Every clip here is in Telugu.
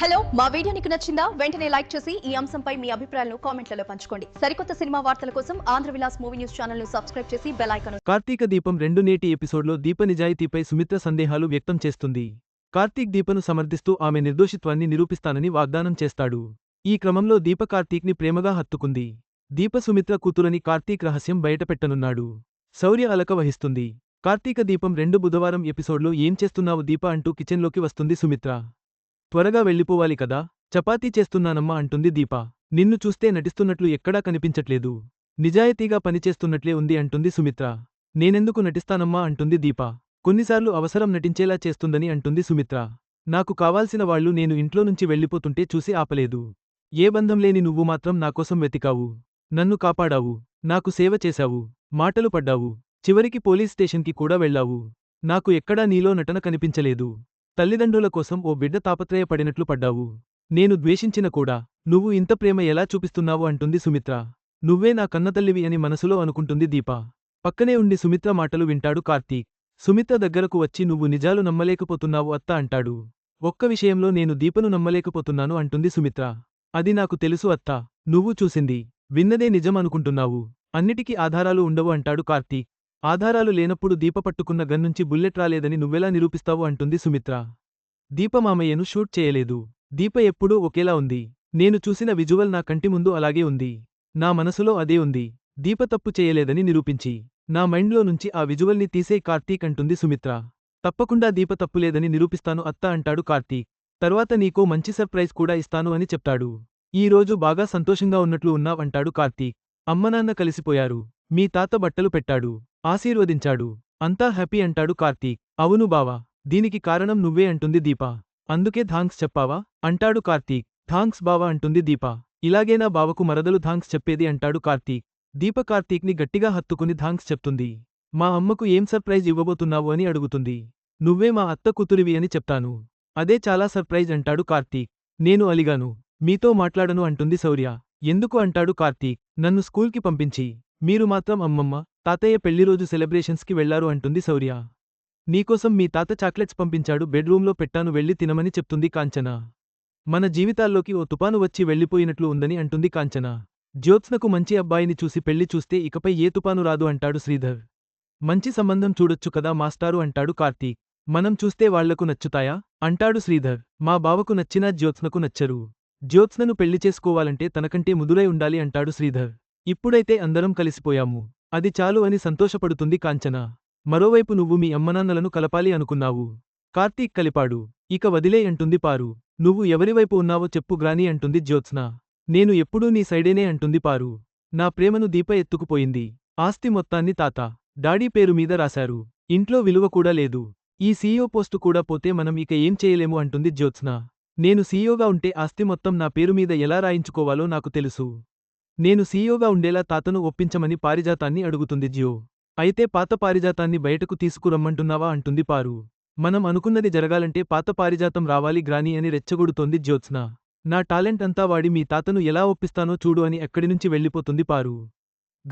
హలో మా వీడియో నీకు నచ్చిందా? వెంటనే లైక్ చేసి ఈ అంశంపై మీ అభిప్రాయాలను కామెంట్లలో పంచుకోండి. సరికొత్త సినిమా వార్తల కోసం ఆంధ్ర విలాస్ మూవీ న్యూస్ ఛానల్ను సబ్స్క్రైబ్ చేసి బెల్ ఐకాన్ కార్తీక దీపం రెండు నేటి ఎపిసోడ్లో దీప నిజాయితీపై సుమిత్ర సందేహాలు వ్యక్తం చేస్తుంది. కార్తీక్ దీపను సమర్థిస్తూ ఆమె నిర్దోషిత్వాన్ని నిరూపిస్తానని వాగ్దానం చేస్తాడు. ఈ క్రమంలో దీప కార్తీక్ని ప్రేమగా హత్తుకుంది. దీప సుమిత్ర కూతురని కార్తీక్ రహస్యం బయటపెట్టనున్నాడు. శౌర్య అలక వహిస్తుంది. కార్తీక దీపం రెండు బుధవారం ఎపిసోడ్లో ఏం చేస్తున్నావు దీప అంటూ కిచెన్లోకి వస్తుంది సుమిత్ర. త్వరగా వెళ్ళిపోవాలి కదా. చపాతీ చేస్తున్నానమ్మా అంటుంది దీప. నిన్ను చూస్తే నటిస్తున్నట్లు ఎక్కడా కనిపించట్లేదు. నిజాయితీగా పనిచేస్తున్నట్లే ఉంది అంటుంది సుమిత్ర. నేనెందుకు నటిస్తానమ్మా అంటుంది దీప. కొన్నిసార్లు అవసరం నటించేలా చేస్తుందని అంటుంది సుమిత్ర. నాకు కావాల్సిన వాళ్ళు నేను ఇంట్లో నుంచి వెళ్ళిపోతుంటే చూసి ఆపలేదు. ఏ బంధం లేని నువ్వు మాత్రం నాకోసం వెతికావు. నన్ను కాపాడావు. నాకు సేవ చేశావు. మాటలు పడ్డావు. చివరికి పోలీస్ స్టేషన్కి కూడా వెళ్ళావు. నాకు ఎక్కడా నీలో నటన కనిపించలేదు. తల్లిదండ్రుల కోసం ఓ బిడ్డ తాపత్రయపడినట్లు పడ్డావు. నేను ద్వేషించిన కూడా నువ్వు ఇంత ప్రేమ ఎలా చూపిస్తున్నావు అంటుంది సుమిత్ర. నువ్వే నా కన్నతల్లివి అని మనసులో అనుకుంటుంది దీప. పక్కనే ఉండి సుమిత్ర మాటలు వింటాడు కార్తీక్. సుమిత్ర దగ్గరకు వచ్చి నువ్వు నిజాలు నమ్మలేకపోతున్నావు అత్త అంటాడు. ఒక్క విషయంలో నేను దీపను నమ్మలేకపోతున్నాను అంటుంది సుమిత్ర. అది నాకు తెలుసు అత్తా. నువ్వు చూసింది. విన్నదే నిజం అనుకుంటున్నావు. అన్నిటికీ ఆధారాలు ఉండవు అంటాడు కార్తీక్. ఆధారాలు లేనప్పుడు దీప పట్టుకున్న గన్నుంచి బుల్లెట్ రాలేదని నువ్వెలా నిరూపిస్తావు అంటుంది సుమిత్ర. దీప మామయ్యను షూట్ చేయలేదు. దీప ఎప్పుడూ ఒకేలా ఉంది. నేను చూసిన విజువల్ నా కంటి ముందు అలాగే ఉంది. నా మనసులో అదే ఉంది. దీప తప్పు చేయలేదని నిరూపించి. నా మైండ్లో నుంచి ఆ విజువల్ని తీసే కార్తీక్ అంటుంది సుమిత్ర. తప్పకుండా దీప తప్పులేదని నిరూపిస్తాను అత్త అంటాడు కార్తీక్. తర్వాత నీకో మంచి సర్ప్రైజ్ కూడా ఇస్తాను అని చెప్తాడు. ఈ రోజు బాగా సంతోషంగా ఉన్నట్లు ఉన్నావంటాడు కార్తీక్. అమ్మనాన్న కలిసిపోయారు. మీ తాత బట్టలు పెట్టాడు. ఆశీర్వదించాడు. అంతా హ్యాపీ అంటాడు కార్తీక్. అవును బావా దీనికి కారణం నువ్వే అంటుంది దీప. అందుకే థాంక్స్ చెప్పావా? అంటాడు కార్తీక్. థాంక్స్ బావా అంటుంది దీప. ఇలాగేనా బావకు మరదలు థాంక్స్ చెప్పేది అంటాడు కార్తీక్. దీప కార్తీక్ని గట్టిగా హత్తుకుని థాంక్స్ చెప్తుంది. మా అమ్మకు ఏం సర్ప్రైజ్ ఇవ్వబోతున్నావు అని అడుగుతుంది. నువ్వే మా అత్త కూతురివి అని చెప్తాను. అదే చాలా సర్ప్రైజ్ అంటాడు కార్తీక్. నేను అలిగాను. మీతో మాట్లాడను అంటుంది శౌర్య. ఎందుకు అంటాడు కార్తీక్. నన్ను స్కూల్కి పంపించి. మీరు మాత్రం అమ్మమ్మ తాతయ్య పెళ్ళిరోజు సెలబ్రేషన్స్కి వెళ్ళారు అంటుంది శౌర్య. నీకోసం మీ తాత చాక్లెట్స్ పంపించాడు బెడ్రూంలో పెట్టాను వెళ్ళి తినమని చెప్తుంది కాంచన. మన జీవితాల్లోకి ఓ తుపాను వచ్చి వెళ్ళిపోయినట్లు ఉందని అంటుంది కాంచన. జ్యోత్స్నకు మంచి అబ్బాయిని చూసి పెళ్ళి చూస్తే ఇకపై ఏ తుపాను రాదు అంటాడు శ్రీధర్. మంచి సంబంధం చూడొచ్చు కదా మాస్టారు అంటాడు కార్తీక్. మనం చూస్తే వాళ్ళకు నచ్చుతాయా? అంటాడు శ్రీధర్. మా బావకు నచ్చినా జ్యోత్స్నకు నచ్చరు. జ్యోత్స్నను పెళ్ళి చేసుకోవాలంటే తనకంటే ముదురై ఉండాలి అంటాడు శ్రీధర్. ఇప్పుడైతే అందరం కలిసిపోయాము. అది చాలు అని సంతోషపడుతుంది కాంచన. మరోవైపు నువ్వు మీ అమ్మనాన్నలను కలపాలి అనుకున్నావు. కార్తీక్ కలిపాడు. ఇక వదిలే అంటుంది పారు. నువ్వు ఎవరివైపు ఉన్నావో చెప్పు గ్రాని అంటుంది జ్యోత్స్న. నేను ఎప్పుడూ నీ సైడేనే అంటుంది పారు. నా ప్రేమను దీప ఎత్తుకుపోయింది. ఆస్తి మొత్తాన్ని తాత. డాడీ పేరు మీద రాశారు. ఇంట్లో విలువ కూడా లేదు. ఈ సీఈఓ పోస్టు కూడా పోతే మనం ఇక ఏం చేయలేము అంటుంది జ్యోత్స్న. నేను సీఈఓగా ఉంటే ఆస్తి మొత్తం నా పేరు మీద ఎలా రాయించుకోవాలో నాకు తెలుసు. నేను సీఈఓగా ఉండేలా తాతను ఒప్పించమని పారిజాతాన్ని అడుగుతుంది జ్యో. అయితే పాత పారిజాతాన్ని బయటకు తీసుకురమ్మంటున్నావా అంటుంది పారు. మనం అనుకున్నది జరగాలంటే పాత పారిజాతం రావాలి గ్రాని అని రెచ్చగొడుతోంది జ్యోత్స్న. నా టాలెంట్ అంతా వాడి మీ తాతను ఎలా ఒప్పిస్తానో చూడు అని ఎక్కడినుంచి వెళ్ళిపోతుంది పారు.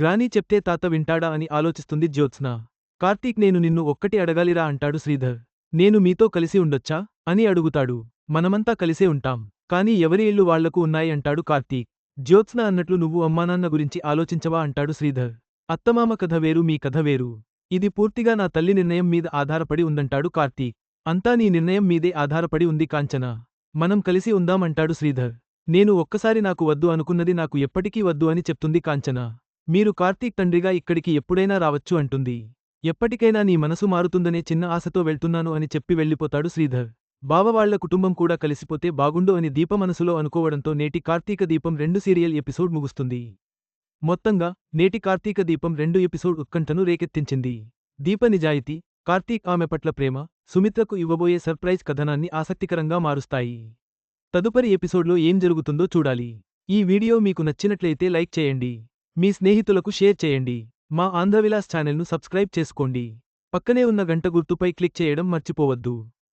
గ్రాని చెప్తే తాత వింటాడా అని ఆలోచిస్తుంది జ్యోత్స్న. కార్తీక్ నేను నిన్ను ఒక్కటి అడగాలిరా అంటాడు శ్రీధర్. నేను మీతో కలిసి ఉండొచ్చా? అని అడుగుతాడు. మనమంతా కలిసే ఉంటాం. కానీ ఎవరి ఇల్లు వాళ్ళకు ఉన్నాయి అంటాడు కార్తీక్. జ్యోత్స్న అన్నట్లు నువ్వు అమ్మానాన్న గురించి ఆలోచించవా అంటాడు శ్రీధర్. అత్తమామ కథ వేరు మీ కథ వేరు. ఇది పూర్తిగా నా తల్లి నిర్ణయం మీద ఆధారపడి ఉందంటాడు కార్తీక్. అంతా నీ నిర్ణయం మీదే ఆధారపడి ఉంది కాంచన. మనం కలిసి ఉందామంటాడు శ్రీధర్. నేను ఒక్కసారి నాకు వద్దు అనుకున్నది నాకు ఎప్పటికీ వద్దు అని చెప్తుంది కాంచన. మీరు కార్తీక్ తండ్రిగా ఇక్కడికి ఎప్పుడైనా రావచ్చు అంటుంది. ఎప్పటికైనా నీ మనసు మారుతుందనే చిన్న ఆశతో వెళ్తున్నాను అని చెప్పి వెళ్ళిపోతాడు శ్రీధర్. బావవాళ్ళ కుటుంబం కూడా కలిసిపోతే బాగుండు అని దీప మనసులో అనుకోవడంతో నేటి కార్తీక దీపం రెండు సీరియల్ ఎపిసోడ్ ముగుస్తుంది. మొత్తంగా నేటి కార్తీక దీపం రెండు ఎపిసోడ్ ఉత్కంఠను రేకెత్తించింది. దీప నిజాయితీ కార్తీక్ ఆమె పట్ల ప్రేమ సుమిత్రకు ఇవ్వబోయే సర్ప్రైజ్ కథనాన్ని ఆసక్తికరంగా మారుస్తాయి. తదుపరి ఎపిసోడ్లో ఏం జరుగుతుందో చూడాలి. ఈ వీడియో మీకు నచ్చినట్లయితే లైక్ చేయండి. మీ స్నేహితులకు షేర్ చేయండి. మా ఆంధ్రవిలాస్ ఛానల్ను సబ్స్క్రైబ్ చేసుకోండి. పక్కనే ఉన్న గంట గుర్తుపై క్లిక్ చేయడం మర్చిపోవద్దు.